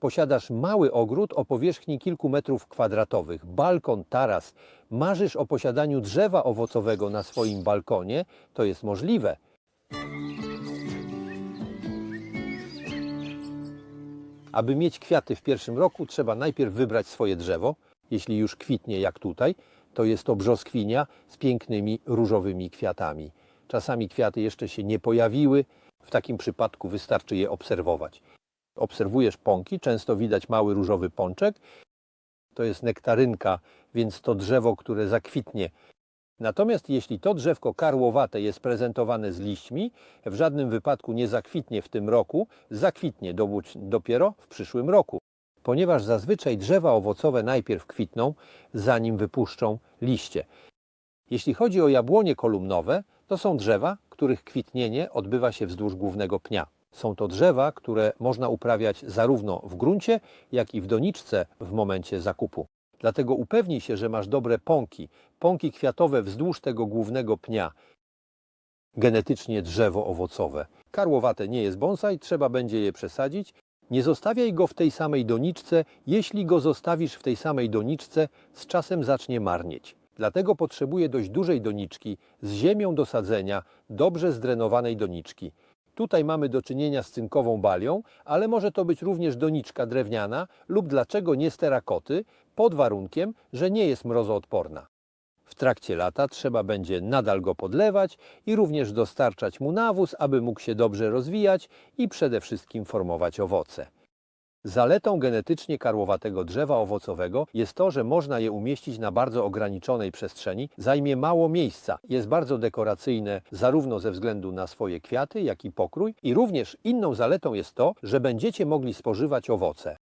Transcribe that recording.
Posiadasz mały ogród o powierzchni kilku metrów kwadratowych, balkon, taras. Marzysz o posiadaniu drzewa owocowego na swoim balkonie? To jest możliwe. Aby mieć kwiaty w pierwszym roku, trzeba najpierw wybrać swoje drzewo. Jeśli już kwitnie, jak tutaj, to jest to brzoskwinia z pięknymi różowymi kwiatami. Czasami kwiaty jeszcze się nie pojawiły. W takim przypadku wystarczy je obserwować. Obserwujesz pąki, często widać mały różowy pączek. To jest nektarynka, więc to drzewo, które zakwitnie. Natomiast jeśli to drzewko karłowate jest prezentowane z liśćmi, w żadnym wypadku nie zakwitnie w tym roku, zakwitnie do- dopiero w przyszłym roku. Ponieważ zazwyczaj drzewa owocowe najpierw kwitną, zanim wypuszczą liście. Jeśli chodzi o jabłonie kolumnowe, to są drzewa, których kwitnienie odbywa się wzdłuż głównego pnia. Są to drzewa, które można uprawiać zarówno w gruncie, jak i w doniczce w momencie zakupu. Dlatego upewnij się, że masz dobre pąki, pąki kwiatowe wzdłuż tego głównego pnia. Genetycznie drzewo owocowe. Karłowate nie jest bonsai, trzeba będzie je przesadzić. Nie zostawiaj go w tej samej doniczce. Jeśli go zostawisz w tej samej doniczce, z czasem zacznie marnieć. Dlatego potrzebuje dość dużej doniczki z ziemią do sadzenia, dobrze zdrenowanej doniczki. Tutaj mamy do czynienia z cynkową balią, ale może to być również doniczka drewniana lub dlaczego nie z terakoty, pod warunkiem, że nie jest mrozoodporna. W trakcie lata trzeba będzie nadal go podlewać i również dostarczać mu nawóz, aby mógł się dobrze rozwijać i przede wszystkim formować owoce. Zaletą genetycznie karłowatego drzewa owocowego jest to, że można je umieścić na bardzo ograniczonej przestrzeni, zajmie mało miejsca, jest bardzo dekoracyjne zarówno ze względu na swoje kwiaty, jak i pokrój i również inną zaletą jest to, że będziecie mogli spożywać owoce.